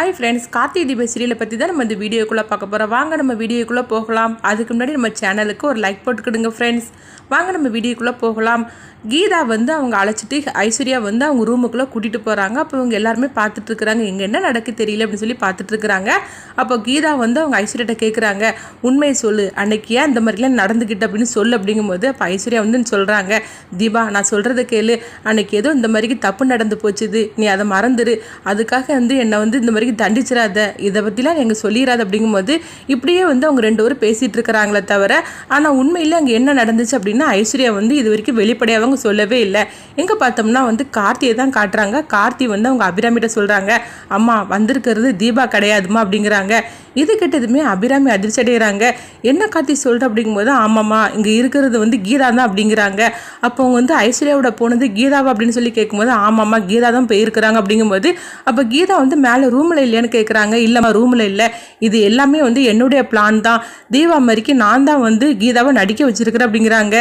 Hi friends Karthigai தீப சீரியலை பற்றி தான் நம்ம இந்த வீடியோக்குள்ளே பார்க்க போகிறோம் வாங்க நம்ம வீடியோக்குள்ளே போகலாம். அதுக்கு முன்னாடி நம்ம சேனலுக்கு ஒரு லைக் போட்டுக்கிடுங்க ஃப்ரெண்ட்ஸ் வாங்க நம்ம வீடியோக்குள்ளே போகலாம். கீதா வந்து அவங்க அழைச்சிட்டு ஐஸ்வர்யா வந்து அவங்க ரூமுக்குள்ளே கூட்டிகிட்டு போகிறாங்க அப்போ இவங்க எல்லாருமே பார்த்துட்டு இருக்கிறாங்க. இங்கே என்ன நடக்கு தெரியல அப்படின்னு சொல்லி பார்த்துட்டு இருக்கிறாங்க. அப்போ கீதா வந்து அவங்க ஐஸ்வர்யாட்ட கேட்குறாங்க உண்மையை சொல்லு. அன்னைக்கு ஏன் இந்த மாதிரிலாம் நடந்துக்கிட்டு அப்படின்னு சொல்லு அப்படிங்கும்போது அப்போ ஐஸ்வர்யா வந்து சொல்கிறாங்க தீபா நான் சொல்கிறத கேளு. அன்னைக்கு ஏதோ இந்த மாதிரிக்கு தப்பு நடந்து போச்சுது. நீ அதை மறந்துடு அதுக்காக வந்து என்னை வந்து இந்த மாதிரி மாதிரிக்கு தண்டிச்சிடாத இதை பற்றிலாம் எங்கள் சொல்லிடாது அப்படிங்கும்போது இப்படியே வந்து அவங்க ரெண்டு பேரும் பேசிகிட்டு இருக்கிறாங்களே தவிர ஆனால் உண்மையில் அங்கே என்ன நடந்துச்சு அப்படின்னா ஐஸ்வர்யா வந்து இது வரைக்கும் வெளிப்படையாக அவங்க சொல்லவே இல்லை. எங்கே பார்த்தோம்னா வந்து கார்த்தியை தான் காட்டுறாங்க. கார்த்தி வந்து அவங்க அபிராமிட்ட சொல்கிறாங்க அம்மா வந்திருக்கிறது தீபா கிடையாதுமா அப்படிங்கிறாங்க. இது கேட்டதுமே அபிராமி அதிர்ச்சி அடைகிறாங்க என்ன காத்தி சொல்கிற அப்படிங்கும்போது ஆமாம்மா இங்கே இருக்கிறது வந்து கீதா தான் அப்படிங்கிறாங்க. அப்போ அவங்க வந்து ஐஸ்வர்யாவோட போனது கீதாவா அப்படின்னு சொல்லி கேட்கும்போது ஆமாம்மா கீதா தான் போயிருக்கிறாங்க அப்படிங்கும்போது அப்போ கீதா வந்து மேலே ரூமில் இல்லையான்னு கேட்குறாங்க. இல்லைம்மா ரூமில் இல்லை. இது எல்லாமே வந்து என்னுடைய பிளான் தான். தீபா மாதிரிக்கு நான் தான் வந்து கீதாவை நடிக்க வச்சிருக்கிறேன் அப்படிங்கிறாங்க.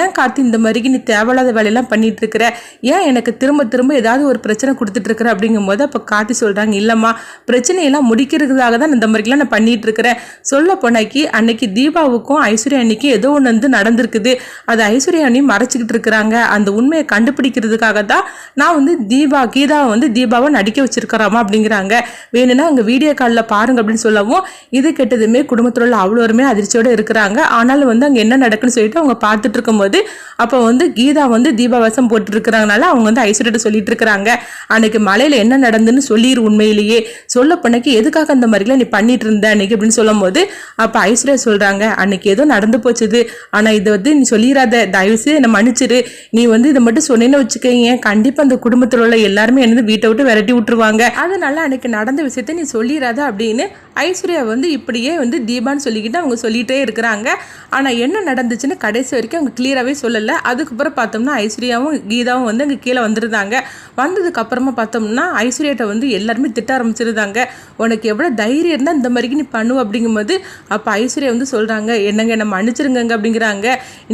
ஏன் கார்த்தி இந்த மாதிரிக்கு நீ தேவையில்லாத வேலையெல்லாம் பண்ணிட்டு இருக்கிற ஏன் எனக்கு திரும்ப திரும்ப ஏதாவது ஒரு பிரச்சனை கொடுத்துட்டு இருக்கிற அப்படிங்கும்போது அப்போ கார்த்தி சொல்கிறாங்க இல்லைம்மா பிரச்சனையெல்லாம் முடிக்கிறதுக்காக தான் இந்த மாதிரி மாதிரிலாம் நான் பண்ணிட்டு இருக்கிறேன் சொல்ல போனாக்கி அன்னைக்கு தீபாவுக்கும் ஐஸ்வர்யா அன்னைக்கு ஏதோ ஒன்று வந்து நடந்திருக்குது. அது ஐஸ்வர்யா அண்ணி மறைச்சிக்கிட்டு இருக்கிறாங்க. அந்த உண்மையை கண்டுபிடிக்கிறதுக்காக தான் நான் வந்து தீபா கீதாவை வந்து தீபாவை நடிக்க வச்சிருக்கிறோமா அப்படிங்கிறாங்க. வேணும்னா அங்கே வீடியோ காலில் பாருங்க அப்படின்னு சொல்லவும் இது கெட்டதுமே குடும்பத்தில் உள்ள அவ்வளோருமே அதிர்ச்சியோடு இருக்கிறாங்க. ஆனாலும் வந்து அங்கே என்ன நடக்குன்னு சொல்லிட்டு அவங்க பார்த்துட்டு இருக்கும்போது அப்போ வந்து கீதா வந்து தீபாவசம் போட்டு இருக்கிறாங்கனால அவங்க வந்து ஐஸ்வர்யிட்ட சொல்லிட்டு இருக்கிறாங்க. அன்னைக்கு மலையில் என்ன நடந்துன்னு சொல்லிடு உண்மையிலேயே. சொல்ல பண்ணக்கு எதுக்காக அந்த மாதிரிலாம் நீ பண்ணிட்டு இருந்த அன்னைக்கு அப்படின்னு சொல்லும் போது அப்போ ஐஸ்வர்யா சொல்கிறாங்க அன்னைக்கு ஏதோ நடந்து போச்சுது. ஆனால் இதை வந்து நீ சொல்லிடாத தயவுசெய்து என்னை மன்னிச்சிரு. நீ வந்து இதை மட்டும் சொன்னேன்னு வச்சுக்கோங்க கண்டிப்பாக அந்த குடும்பத்தில் உள்ள எல்லாருமே என்ன வீட்டை விட்டு விரட்டி விட்டுருவாங்க. அதனால அன்னைக்கு நடந்த விஷயத்த நீ சொல்லிடாத அப்படின்னு ஐஸ்வர்யா வந்து இப்படியே வந்து தீபான்னு சொல்லிக்கிட்டு அவங்க சொல்லிகிட்டே இருக்கிறாங்க. ஆனால் என்ன நடந்துச்சுன்னு கடைசி வரைக்கும் அவங்க கிளியராகவே சொல்லலை. அதுக்கப்புறம் பார்த்தோம்னா ஐஸ்வர்யாவும் கீதாவும் வந்து அங்கே கீழே வந்துருந்தாங்க. வந்ததுக்கப்புறமா பார்த்தோம்னா ஐஸ்வர்யாட்ட வந்து எல்லாருமே திட்ட ஆரம்பிச்சிருந்தாங்க. உனக்கு எவ்வளோ தைரியம் இருந்தால் இந்த மாதிரிக்கு நீ பண்ணுவ அப்படிங்கும்போது அப்போ ஐஸ்வர்யா வந்து சொல்கிறாங்க என்னங்க என்ன மன்னிச்சிருங்கங்க அப்படிங்கிறாங்க.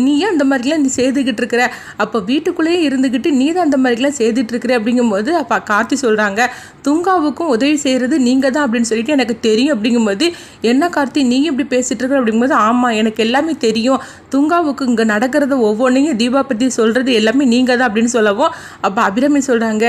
நீ ஏன் இந்த மாதிரிலாம் நீ செய்துக்கிட்டு இருக்கிற? அப்போ வீட்டுக்குள்ளேயே இருந்துக்கிட்டு நீ தான் அந்த மாதிரிலாம் செய்துட்டு இருக்கிற? அப்படிங்கும்போது அப்போ கார்த்தி சொல்கிறாங்க துங்காவுக்கும் உதவி செய்கிறது நீங்கள் தான் அப்படின்னு சொல்லிட்டு எனக்கு தெரியும் அப்படிங்கும்போது என்ன கார்த்தி நீ இப்படி பேசிட்டு இருக்க? அப்படிங்கும்போது ஆமாம் எனக்கு எல்லாமே தெரியும். துங்காவுக்கு இங்கே நடக்கிறத ஒவ்வொன்றையும் தீபா பற்றி சொல்கிறது எல்லாமே நீங்கள் தான் அப்படின்னு சொல்லவும் அப்போ அபிராமி சொல்கிறாங்க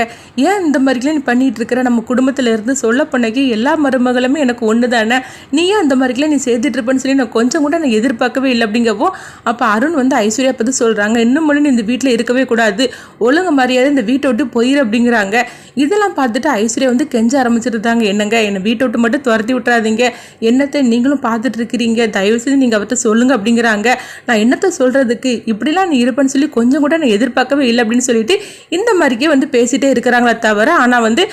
ஏன் இந்த மாதிரிலாம் நீ பண்ணிகிட்டு இருக்கிற? நம்ம குடும்பத்தில் இருந்து சொல்ல பண்ணக்கி எல்லா மருமகளுமே எனக்கு ஒன்று தான் தானே நீயும் அந்த மாதிரிக்கெல்லாம் நீ சேர்த்துட்ருப்பேன்னு சொல்லி நான் கொஞ்சம் கூட நான் எதிர்பார்க்கவே இல்லை அப்படிங்கப்போ அப்போ அருண் வந்து ஐஸ்வர்யா பற்றி சொல்கிறாங்க இன்னும் முன்னாடி நீ இந்த வீட்டில் இருக்கவே கூடாது. ஒழுங்கு மரியாதை இந்த வீட்டை விட்டு போயிரு அப்படிங்கிறாங்க. இதெல்லாம் பார்த்துட்டு ஐஸ்வர்யா வந்து கெஞ்ச ஆரம்பிச்சிருந்தாங்க. என்னங்க என்னை வீட்டை விட்டு மட்டும் துரத்தி விட்டுறாதீங்க. என்னத்தை நீங்களும் பார்த்துட்டு இருக்கிறீங்க. தயவு செய்து நீங்கள் அவர்கிட்ட சொல்லுங்க அப்படிங்கிறாங்க. நான் என்னத்தை சொல்கிறதுக்கு இப்படிலாம் நீ இருப்பேன்னு சொல்லி கொஞ்சம் கூட நான் எதிர்பார்க்கவே இல்லை அப்படின்னு சொல்லிட்டு இந்த மாதிரிக்கே வந்து பேசிட்டே இருக்கிறாங்களே தவிர ஆனால் வந்து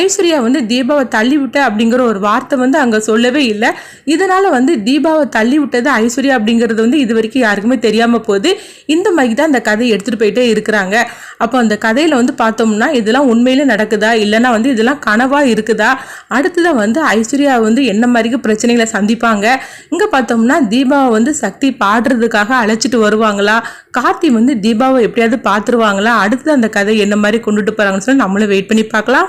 ஐஸ்வர்யா வந்து தீபாவை தள்ளி விட்ட அப்படிங்கிற ஒரு வார்த்தை வந்து அங்கே சொல்லவே இல்லை. இதனால் வந்து தீபாவை தள்ளி விட்டது ஐஸ்வர்யா அப்படிங்கிறது வந்து இது வரைக்கும் யாருக்குமே தெரியாமல் போகுது இந்த மாதிரி தான் அந்த கதையை எடுத்துகிட்டு போயிட்டே இருக்கிறாங்க. அப்போ அந்த கதையில் வந்து பார்த்தோம்னா இதெல்லாம் உண்மையிலே நடக்குதா? இல்லைன்னா வந்து இதெல்லாம் கனவாக இருக்குதா? அடுத்ததான் வந்து ஐஸ்வர்யா வந்து என்ன மாதிரி பிரச்சனைகளை சந்திப்பாங்க? இங்கே பார்த்தோம்னா தீபாவை வந்து சக்தி பாடுறதுக்காக அழைச்சிட்டு வருவாங்களா? கார்த்தி வந்து தீபாவை எப்படியாவது பார்த்துருவாங்களா அடுத்தது அந்த கதை என்ன மாதிரி கொண்டுட்டு போகிறாங்கன்னு சொல்லி நம்மளும் வெயிட் பண்ணி பார்க்கலாம்.